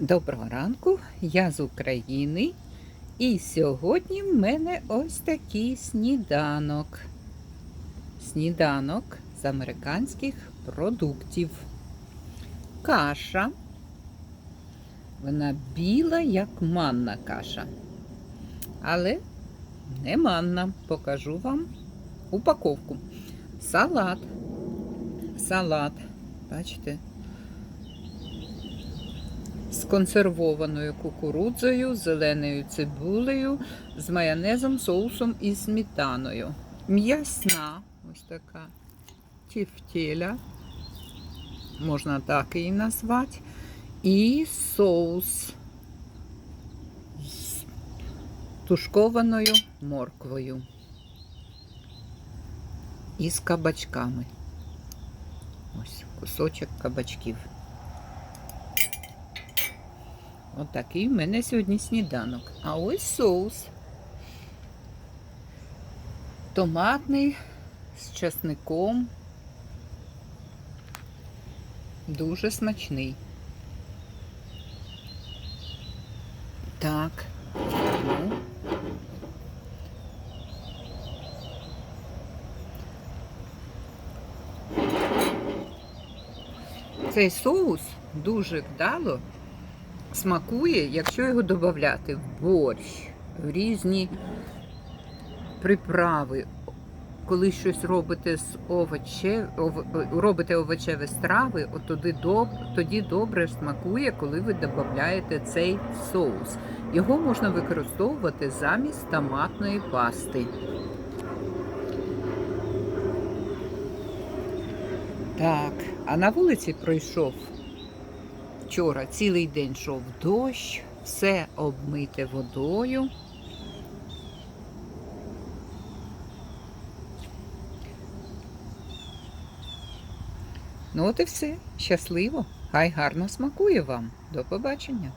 Доброго ранку, я з України. І сьогодні в мене ось такий сніданок. Сніданок з американських продуктів. Каша. Вона біла, як манна каша. Але не манна. Покажу вам упаковку. Салат. Салат. Бачите? Консервованою кукурудзою, зеленою цибулею, з майонезом, соусом і сметаною. М'ясна, ось така тефтеля, можна так її назвати. І соус з тушкованою морквою. І з кабачками. Ось кусочок кабачків. Отакий в мене сьогодні сніданок. А ось соус. Томатний з часником. Дуже смачний. Так. Ну. Цей соус дуже вдало смакує, якщо його додати в борщ, в різні приправи. Коли щось робите з овоче, ов, робите овочеві страви, от тоді, доб, тоді добре смакує, коли ви додаєте цей соус. Його можна використовувати замість томатної пасти. Так, а на вулиці пройшов Вчора цілий день йшов дощ, все обмите водою. Ну от і все. Щасливо. Хай гарно смакує вам. До побачення.